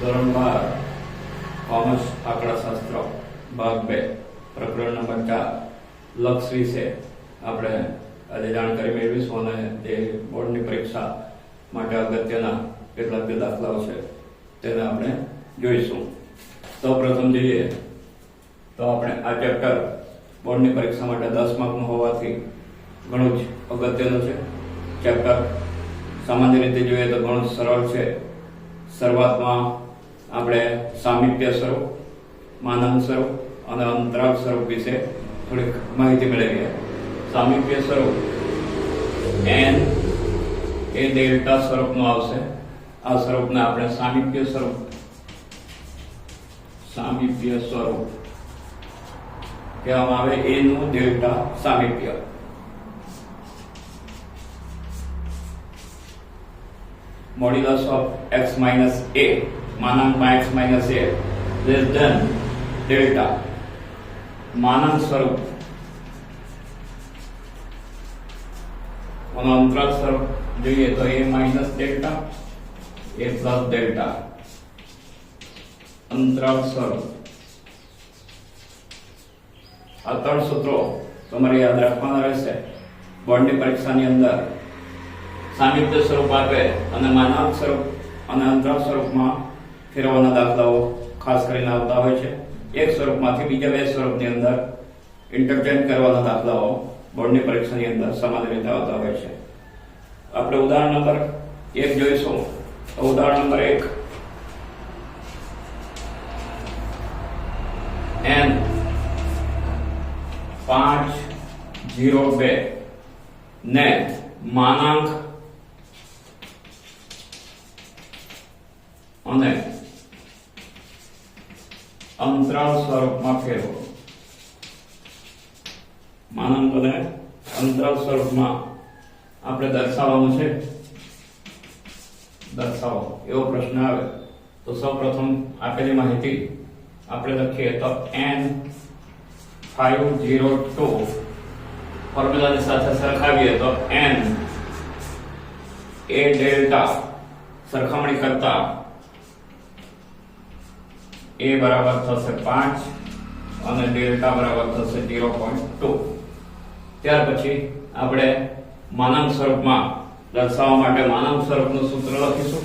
ધોરણ બાર કોમર્સ આંકડાશાસ્ત્ર ભાગ બે, પ્રકરણ નંબર ચાર, લક્ષ વિશે આપણે આજે જાણકારી મેળવીશું અને જે બોર્ડની પરીક્ષા માટે અગત્યના કેટલાક જે દાખલાઓ છે તેને આપણે જોઈશું. સૌ પ્રથમ જોઈએ તો આપણે આ ચેપ્ટર બોર્ડની પરીક્ષા માટે દસ માર્કનું હોવાથી ઘણું જ અગત્યનું છે. ચેપ્ટર સામાન્ય રીતે જોઈએ તો ઘણું સરળ છે. શરૂઆતમાં આપણે સામીપ્ય સ્વરૂપ, માનન સ્વરૂપ અને અંતરાલ સ્વરૂપ વિશે થોડીક માહિતી મેળવીએ. સામીપ્ય સ્વરૂપ એન એ ડેલ્ટા સ્વરૂપનું આવશે. આ સ્વરૂપને આપણે સામીપ્ય સ્વરૂપ સામીપ્ય સ્વરૂપ કહેવામાં આવે. એનું delta સામીપ્ય. Modulus of x minus a માનાંકમાં x minus a less than delta માનાંક સ્વરૂપ. આનો અંતરાલ સ્વરૂપ જોઈએ તો a minus delta a plus delta અંતરાલ સ્વરૂપ. આ ત્રણ સૂત્રો તમારે યાદ રાખવાના રહેશે. બોર્ડની પરીક્ષાની અંદર સામિત્ય સ્વરૂપ આપે અને માનવ સ્વરૂપ અને અંતરાલ સ્વરૂપમાં ફેરવવાના દાખલાઓ ખાસ કરીને આવતા હોય છે. એક સ્વરૂપમાંથી બીજા બે સ્વરૂપની અંદર ઇન્ટરચેન્જ કરવાના દાખલાઓ બોર્ડની પરીક્ષાની અંદર સામાન્ય રીતે આવતા હોય છે. આપણે ઉદાહરણ નંબર એક જોઈશું. તો ઉદાહરણ નંબર એક. એન પાંચ જીરો બે ને માનાંક અને અંતરાળ સ્વરૂપમાં ફેરવો. માનાંક અને અંતરાળ સ્વરૂપમાં આપણે દર્શાવવાનું છે? દર્શાવો. એવો પ્રશ્ન આવે. તો સૌપ્રથમ આપેલી માહિતી આપણે લખીએ તો એન ફાઈવ જીરો ટુ ફોર્મ્યુલાની સાથે સરખાવીએ તો એન એ ડેલ્ટા સરખામણી કરતા એ બરાબર થશે પાંચ અને ડેલ્ટા બરાબર થશે ઝીરો પોઈન્ટ ટુ. ત્યાર પછી આપણે માનાંક સ્વરૂપમાં દર્શાવવા માટે માનાંક સ્વરૂપનું સૂત્ર લખીશું.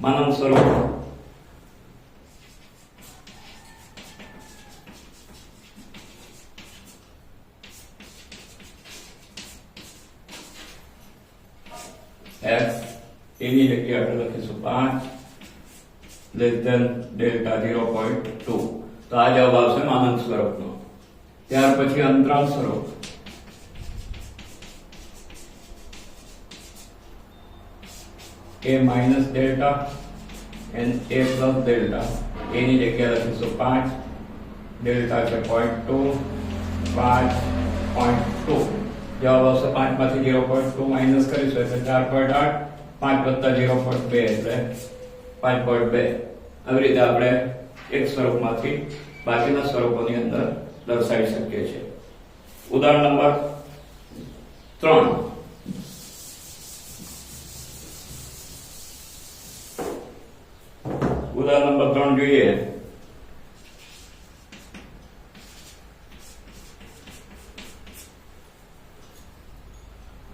માનવ સ્વરૂપ આપણે લખીશું પાંચ less than delta zero point two તો આ જવાબ આવશે માનાંક સ્વરૂપનો ત્યાર પછી અંતરાલ સ્વરૂપ a minus delta and a plus delta એની જગ્યાએ લખીશું પાંચ ડેલ્ટા છે પોઈન્ટ ટુ પાંચ પોઈન્ટ ટુ જવાબ આવશે પાંચમાંથી ઝીરો પોઈન્ટ ટુ માઇનસ કરીશું એટલે ચાર પોઈન્ટ આઠ પાંચ વત્તા ઝીરો પોઈન્ટ બે એટલે પાંચ પોઈન્ટ બે. આવી રીતે આપણે એક સ્વરૂપમાંથી બાકીના સ્વરૂપોની અંદર દર્શાવી શકીએ છીએ. ઉદાહરણ નંબર ત્રણ. ઉદાહરણ નંબર ત્રણ જોઈએ.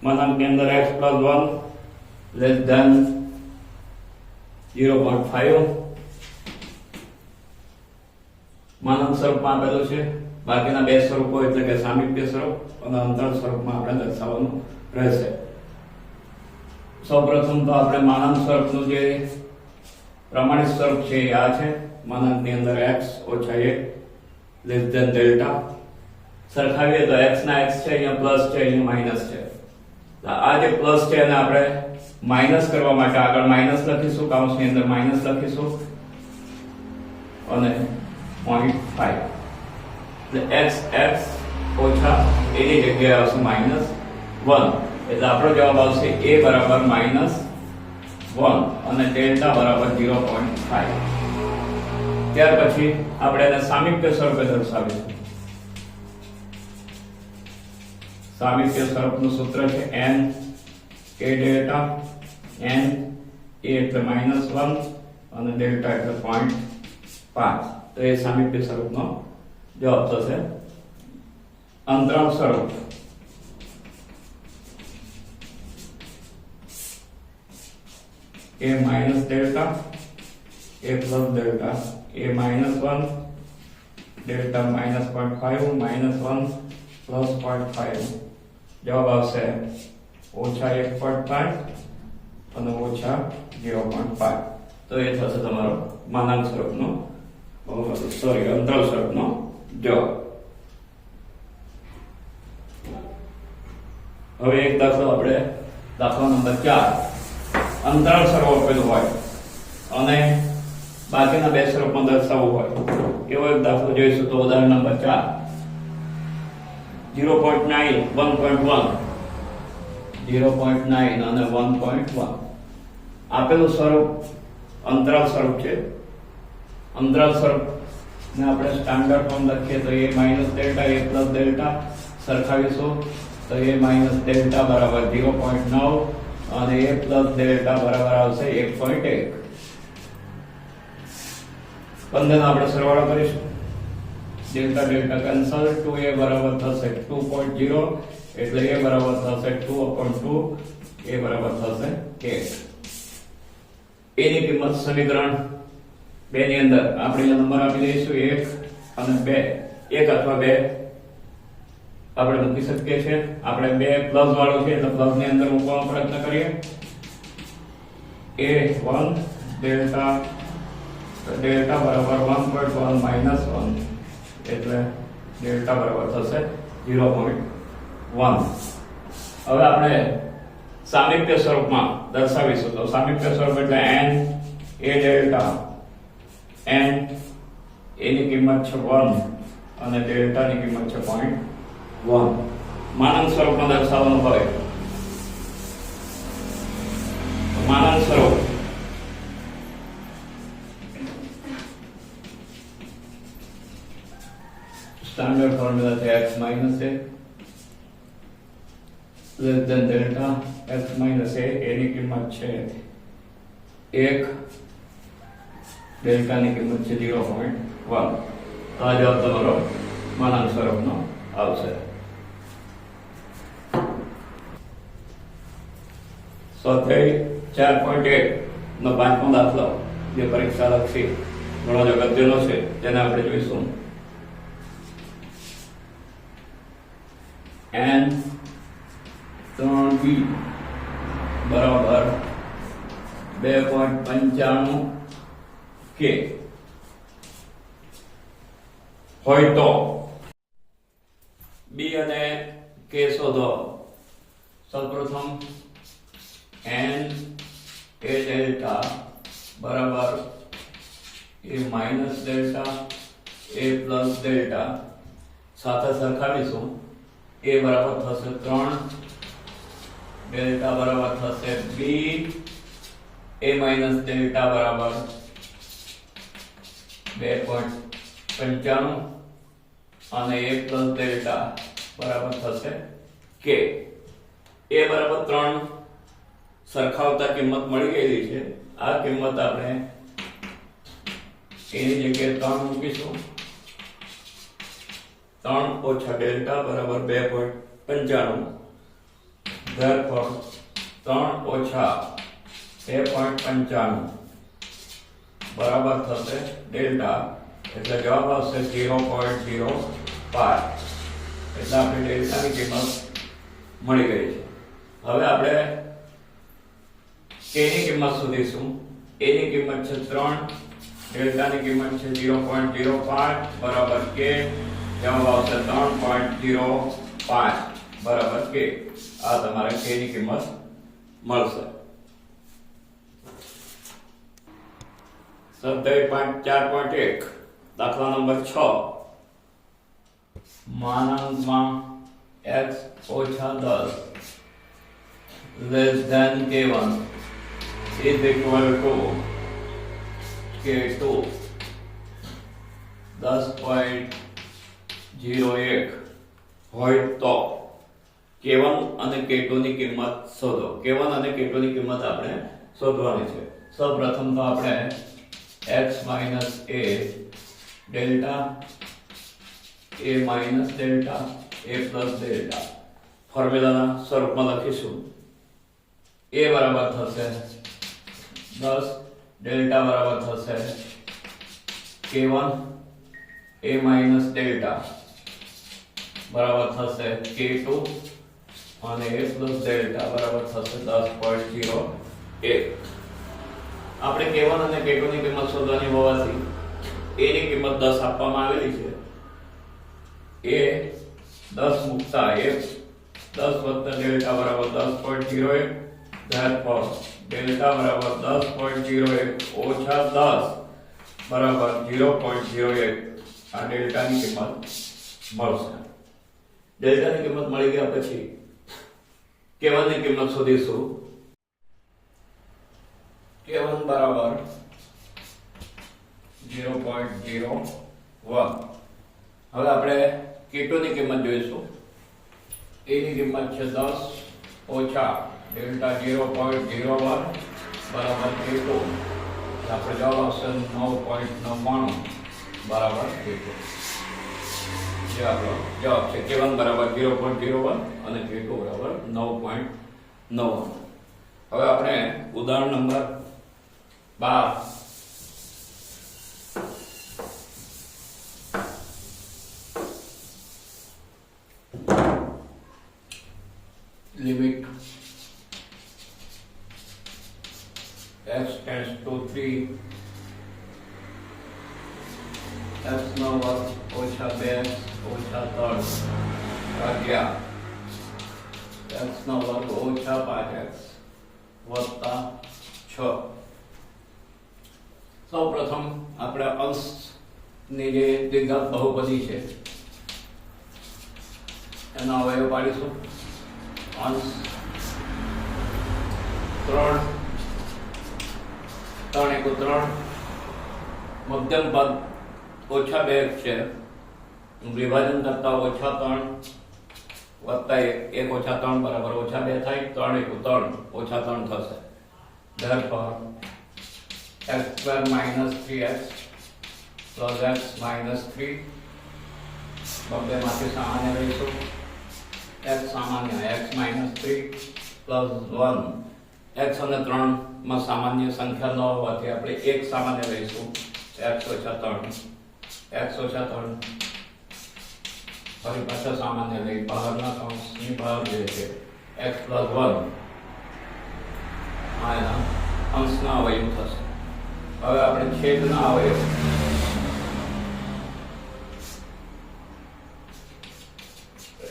માનાંકની અંદર x plus one zero point five માનાંક સ્વરૂપમાં આપેલું છે. બાકીના બે સ્વરૂપો એટલે કે સામીપ્ય સ્વરૂપ અને અંતર સ્વરૂપમાં આપણે દર્શાવવાનું રહેશે. સૌપ્રથમ તો આપણે માનાંક સ્વરૂપનું જે પ્રમાણિત સ્વરૂપ છે એ આ છે. માનાંકની અંદર એક્સ ઓછા એક લેસ ધેન ડેલ્ટા સરખાવીએ તો એક્સ ના એક્સ છે, અહીંયા પ્લસ છે, અહીંયા માઇનસ છે. આ જે પ્લસ છે એને આપણે માઇનસ કરવા માટે આગળ માઇનસ લખીશું કાઉન્સની અંદર માઇનસ લખીશું. અને 0.5 એટલે એક્સ એક્સ ઓછા એની જગ્યાએ આવશે માઇનસ વન. એટલે આપણો જવાબ આવશે એ બરાબર માઇનસ વન અને ડેલ્ટા બરાબર ઝીરો પોઈન્ટ ફાઈવ ત્યાર પછી આપણે એને સામીપ્ય સ્વરૂપે દર્શાવીશું. સામીપ્ય સ્વરૂપનું સૂત્ર છે N a delta N a એટલે માઇનસ વન અને ડેલ્ટા એટલે પોઈન્ટ પાંચ તો એ સામીપ્ય સ્વરૂપનો જવાબ થશે. અંતરાલ સ્વરૂપ. A minus delta, a plus delta, a minus 1 delta minus 0.5 minus 1 plus 0.5 જવાબ આવશે ઓછા 1.5 અને ઓછા 0.5 તો એ થશે તમારો માનાંક સ્વરૂપનો સોરી અંતરાલ સ્વરૂપનો જવાબ હવે એક દાખલો આપણે દાખલો નંબર ચાર. અંતરાલ સ્વરૂપ આપેલું હોય અને બાકીના બે સ્વરૂપમાં દર્શાવવું હોય. એવો એક દાખલો જોઈશું તો ઉદાહરણ નંબર ચાર. Zero point nine one point one zero point nine અને વન પોઈન્ટ વન આપેલું સ્વરૂપ અંતરાલ સ્વરૂપ છે. અંતરાલ સ્વરૂપ ને આપણે સ્ટાન્ડર્ડ ફોર્મ લખીએ તો a minus delta a plus delta સરખાવીશું. તો એ માઇનસ ડેલ્ટા બરાબર ઝીરો પોઈન્ટ નવ અને એ પ્લસ ડેલ્ટા બરાબર આવશે એક પોઈન્ટ એક. પંદર આપણે સરવાળો કરીશું. Delta delta cancel two a બરાબર થશે ટુ પોઈન્ટ ઝીરો એટલે એ બરાબર થશે ટુ અપોન ટુ એ બરાબર થશે એક. એની કિંમત સમીકરણ બે ની અંદર આપણે નંબર આપી દઈશું, એક અને બે. એક અથવા બે આપણે મૂકી શકીએ છીએ. આપણે બે પ્લસ વાળો છે એટલે પ્લસની અંદર મૂકવાનો પ્રયત્ન કરીએ. એ વન ડેલ્ટા ડેલ્ટા બરાબર one point one minus one. એટલે ડેલ્ટા બરાબર થશે ઝીરો પોઈન્ટ વન. હવે આપણે સામીપ્ય સ્વરૂપમાં દર્શાવીશું. તો સામીપ્ય સ્વરૂપ એટલે એન એ ડેલ્ટા એન એની કિંમત છે વન અને ડેલ્ટાની કિંમત છે પોઈન્ટ વન માનંદ સ્વરૂપમાં દર્શાવવાનું હોય. માનંદ સ્વરૂપ. સ્ટાન્ડર્ડ ફોર્મ્યુલા છે x minus a. Less than delta f minus a એની કિંમત છે એક. ડેલ્ટાની કિંમત છે 0.1 તો આ જવાબ તમારો માનાંક સ્વરૂપનો આવશે. ચાર પોઈન્ટ એક. નો પાંચમો દાખલો, જે પરીક્ષા લક્ષી ઘણો જ અગત્યનો છે તેને આપણે જોઈશું. એન ત્રણ બી. બરાબર. બે પોઈન્ટ પંચાણું કે. હોય તો. બી અને કે શોધો. સૌપ્રથમ એન એ ડેલ્ટા. બરાબર. A minus delta, a plus delta. સાથે સરખાવીશું. એ બરાબર થશે ત્રણ. ડેલ્ટા બરાબર થશે બી એ માઇનસ ડેલ્ટા બરાબર બે પોઈન્ટ પંચાણું અને એ પ્લસ ડેલ્ટા બરાબર થશે કે. એ બરાબર ત્રણ સરખાવતા કિંમત મળી ગયેલી છે. આ કિંમત આપણે એની જગ્યાએ ત્રણ મૂકીશું. ત્રણ ઓછા ડેલ્ટા બરાબર બે પોઈન્ટ પંચાણું. Therefore ત્રણ ઓછા બે પોઈન્ટ પંચાણું બરાબર થશે ડેલ્ટા એટલે જવાબ આવશે ઝીરો પોઈન્ટ ઝીરો પાંચ એટલે આપણે ડેલ્ટાની કિંમત મળી ગઈ છે। હવે આપણે કેની કિંમત શોધીશું। એની કિંમત છે ત્રણ, ડેલ્ટાની કિંમત છે ઝીરો પોઈન્ટ ઝીરો પાંચ, બરાબર કે જવાબ આવશે ત્રણ પોઈન્ટ ઝીરો પાંચ. બરાબર કે આ તમારે કે ની કિંમત મળશે? સત્યાવીસ પોઈન્ટ ચાર પોઈન્ટ એક, દાખલા નંબર છ. માનાંકમાં x ઓછા દસ, less than k1 is equal to k2 દસ પોઈન્ટ જીરો એક હોય તો K1 અને K2 ની કિંમત શોધો. K1 અને K2 ની કિંમત આપણે શોધવાની છે. સૌપ્રથમ તો આપણે x a delta a delta a delta ફોર્મ્યુલાના સ્વરૂપમાં લખીશું. a બરાબર થશે 10 ડેલ્ટા બરાબર થશે k1 a ડેલ્ટા બરાબર થશે k2 અને a પ્લસ ડેલ્ટા બરાબર થશે 10.01 આપણે k1 અને k2 ની કિંમત શોધવાની હોવાથી a ની કિંમત 10 આપવામાં આવેલી છે. A 10 મૂકતા 10 વત્તા ડેલ્ટા બરાબર 10.01 પર ડેલ્ટા બરાબર 10.01 ઓછા 10 બરાબર 0.01 આ ડેલ્ટાની કિંમત મળશે. ડેલ્ટાની કિંમત મળી ગયા પછી k1 ની કિંમત શોધીશું k1 બરાબર 0.01 હવે આપણે k2 ની કિંમત જોઈશું. a ની કિંમત છે 10 ઓછા ડેલ્ટા 0.01 બરાબર k2 આપણે જવાબ આવશે 9.99 બરાબર k2 આપણો જવાબ છે k1 બરાબર 0.01 અને k2 બરાબર 9.99 હવે આપણે ઉદાહરણ number 12 limit x tends to 3 x નો વર્ગ ઓછા 2 ઓછા 3 ભાગ્યા x ઓછા 5x વત્તા 6 સૌપ્રથમ આપણે અંશની જે દ્વિઘાત બહુપદી છે એના અવયવ પાડીશું. અંશ ત્રણ ત્રણ એકુ ત્રણ. મધ્યમ પદ ઓછા બે છે. વિભાજન કરતા ઓછા ત્રણ. વત્તા એક ઓછા ત્રણ બરાબર ઓછા બે થાય, ત્રણ એકુ ત્રણ, ઓછા ત્રણ થશે. Therefore, x x minus 3x plus x minus 3 બબ્બે માંથી સામાન્ય લઈશું. એક્સ સામાન્ય x minus three plus one x અને 3 માં સામાન્ય સંખ્યા ન હોવાથી આપણે એક સામાન્ય લઈશું. એક્સ ઓછા ત્રણ એક્સ ઓછા 3 ફરી સામાન્ય લઈ બહારના કૌંસની બહાર જે છે, એક્સ પ્લસ વન. આ અંશના અવયવ થશે. હવે આપણે છેદના અવયવ.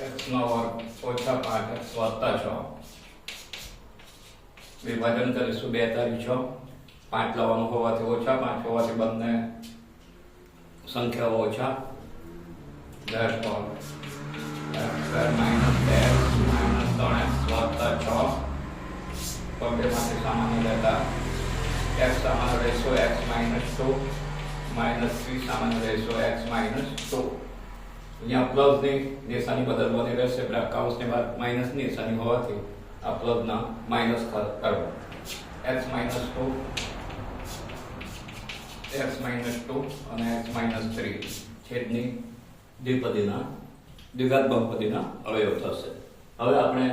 x નો વર્ગ ઓછા પાંચ x વત્તા છ. વિભાજન કરીશું બે તારી છ. પાંચ લાવવાનું હોવાથી ઓછા, પાંચ હોવાથી બંને સંખ્યાઓ ઓછા. Therefore x square minus બે minus ત્રણ વત્તા છ પગેમાંથી સામાન્ય લેતા એક્સ સામાન્ય રહેશો x minus two minus three સામાન્ય રહેશો એક્સ માઇનસ ટુ અહીંયા પ્લસની નિશાની બદલવાની રહેશે એટલે કૌંસની બાદ માઇનસની નિશાની હોવાથી આ પ્લસ ના માઇનસ કરવો x minus two x minus two અને એક્સ માઇનસ થ્રી છેદની દ્વિપદીના દ્વિઘાત બહુપદીના અવયવ થશે. હવે આપણે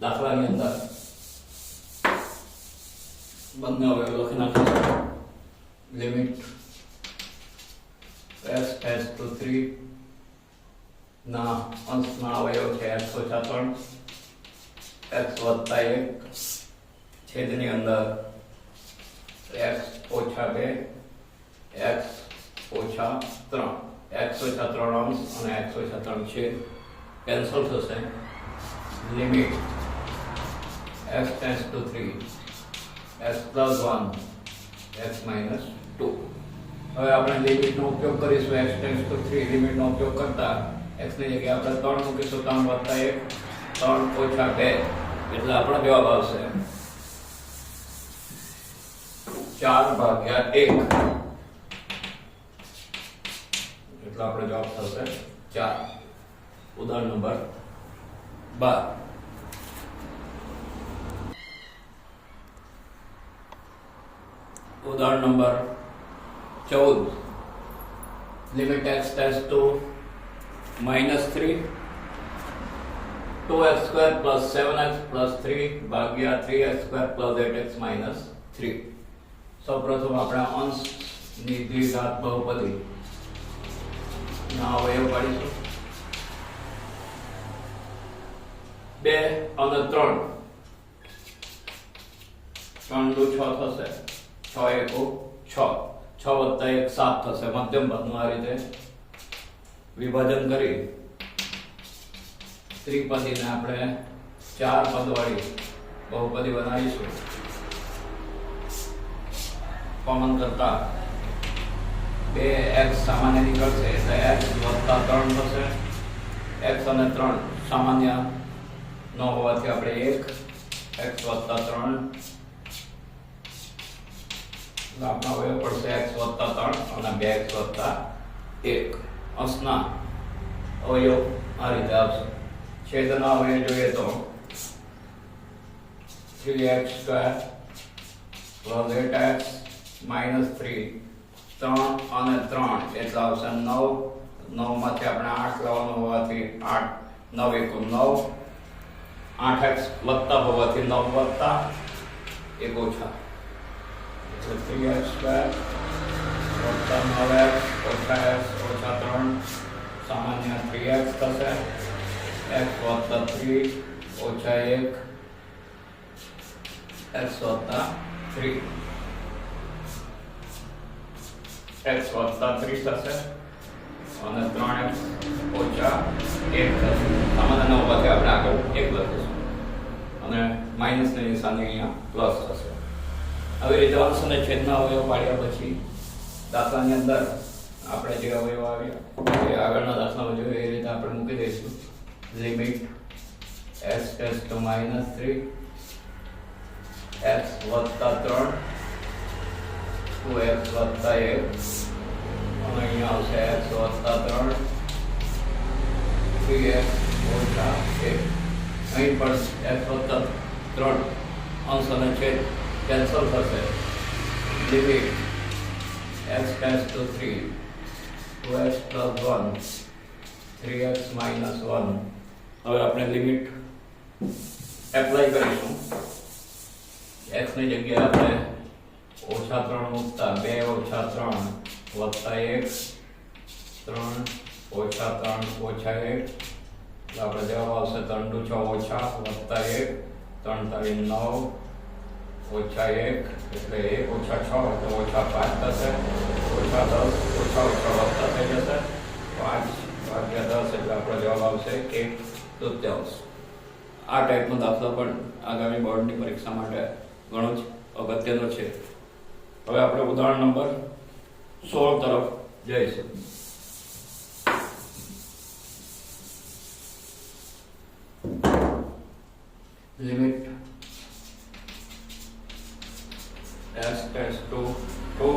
દાખલાની અંદર બંને અવયવ લખી નાખીશું limit S S to three ના અંશના અવયવ છે x ઓછા ત્રણ. એક્સ વત્તા એક. છેદની અંદર એક્સ ઓછા બે. એક્સ ઓછા ત્રણ. X ઓછા ત્રણ અંશ અને x ઓછા ત્રણ છેદ કેન્સલ થશે limit x tends to 3 x plus 1 x minus 2 હવે આપણે લિમિટનો ઉપયોગ કરીશું x tends to 3 લિમિટનો ઉપયોગ કરતા x ની જગ્યાએ આપણે 3 મૂકીશું 3 વત્તા 1 3 ઓછા 2 એટલે આપણો જવાબ આવશે 4 ભાગ્યા 1 तो आप जवाब चार। उदाहरण नंबर बार। उदाहरण नंबर चौदह limit x tends to minus three two x square plus seven x plus three भाग्य three x square plus eight x minus three सौ प्रथम अपने अंश घात बहुपति અવયવ પાડીશું બે અને ત્રણ. ત્રણ દુ છ થશે. છ એકો છ. છ વત્તા એક સાત થશે. મધ્યમ પદનું આ રીતે વિભાજન કરી ત્રિપદીને આપણે ચાર પદવાળી બહુપદી બનાવીશું. કોમન કરતા બે એક્સ સામાન્ય નીકળશે એટલે એક્સ વત્તા ત્રણ થશે. એક્સ અને ત્રણ સામાન્ય ન હોવાથી આપણે એક એક્સ વત્તા ત્રણ. લાભના અવયવ પડશે એક્સ વત્તા ત્રણ અને બે એક્સ વત્તા એક. અંશના અવયવ આ રીતે આવશે. છેદના અવયવ જોઈએ તો three x square plus eight x minus three ત્રણ અને ત્રણ. એટલે આવશે નવ. નવમાંથી આપણે આઠ લેવાનું હોવાથી આઠ. નવ એકુ નવ. આઠ એક્સ વત્તા હોવાથી નવ વત્તા એક ઓછા એટલે થ્રી એક્સ સ્ક્વેર વત્તા નવ એક્સ ઓછા એક્સ ઓછા ત્રણ. સામાન્ય થ્રી એક્સ થશે. એક્સ વત્તા થ્રી ઓછા એક. એક્સ વત્તા થ્રી એક્સ વત્તા થ્રી થશે. અને ત્રણ ઓછા એક થશે. સામાન્ય નવ હોવાથી આપણે આગળ એક લખીશું અને માઇનસની નિશાની અહીંયા પ્લસ થશે. આવી રીતે અંશ અને છેદના અવયવ પાડ્યા પછી દાખલાની અંદર આપણે જે અવયવ આવ્યા, એ આગળના દાખલામાં જોઈએ એ રીતે આપણે મૂકી દઈશું. Limit s s to minus three x વત્તા ત્રણ ટુ એક્સ વત્તા એક અને અહીંયા આવશે એક્સ વત્તા ત્રણ થ્રી એક્સ ઓછા એક અહીં પણ એક્સ વત્તા ત્રણ અંશ અને છેદ કેન્સલ થશે limit x tends to three two x plus one three x minus one હવે આપણે લિમિટ એપ્લાય કરીશું. એક્સની જગ્યાએ આપણે ઓછા ત્રણ મૂકતા, બે ઓછા ત્રણ, વત્તા એક, ત્રણ, ઓછા ત્રણ, ઓછા એક. એટલે આપણે જવાબ આવશે ત્રણ દુ છ ઓછા, વત્તા એક, ત્રણ તારી નવ, ઓછા એક, એટલે એક ઓછા છ, એટલે ઓછા પાંચ થશે. ઓછા દસ, ઓછા ઓછા વત્તા થઈ જશે. પાંચ ભાગ્યા દસ, એટલે આપણો જવાબ આવશે એક તૃત્યાંશ આ ટાઈપનો દાખલો પણ આગામી બોર્ડની પરીક્ષા માટે ઘણો જ અગત્યનો છે. હવે આપણે ઉદાહરણ નંબર સોળ તરફ જઈશું limit s tends to 2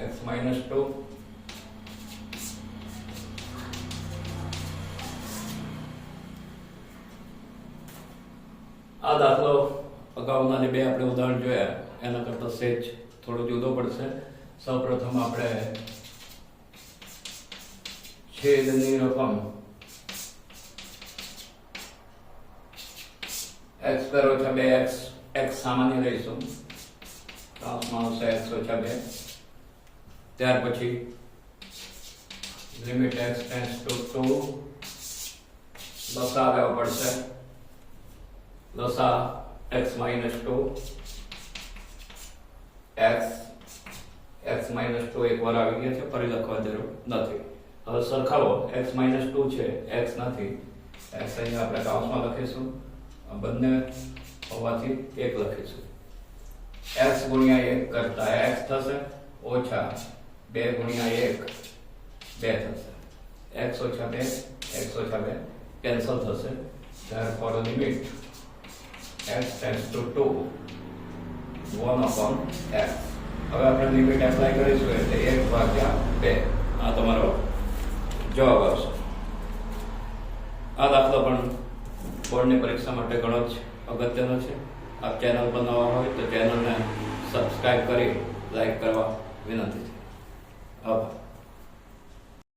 x minus 2 આ દાખલો અગાઉના જે બે આપણે ઉદાહરણ જોયા એના કરતાં સહેજ થોડો જુદો પડશે સૌપ્રથમ આપણે છેદની રકમ એક્સ સ્ક્વેર ઓછા બે એક્સ એક્સ સામાન્ય લઈશું કૌંસમાં આવશે એક્સ ઓછા બે ત્યાર પછી limit x tends to two લસા લેવો પડશે લસા x minus two x x minus two એક વાર આવી ગયા છે ફરી લખવા જરૂર નથી હવે સરખાવો. એક્સ માઇનસ ટુ છે. એક્સ નથી. એક્સ અહીંયા આપણે કૌંસમાં લખીશું. આ બંને હોવાથી એક લખીશું. એક્સ ગુણ્યા એક કરતા એક્સ થશે ઓછા બે ગુણ્યા એક બે થશે. એક્સ ઓછા બે એક્સ ઓછા બે કેન્સલ થશે. Therefore limit x tends to two one upon x હવે આપણે લિમિટ એપ્લાય કરીશું એટલે એક ભાગ્યા બે. આ તમારો જવાબ આવશે. આ દાખલો પણ બોર્ડની પરીક્ષા માટે ઘણો જ અગત્યનો છે. આપ ચેનલ પર નવા હોય તો ચેનલને સબસ્ક્રાઈબ કરી લાઈક કરવા વિનંતી છે. આભાર.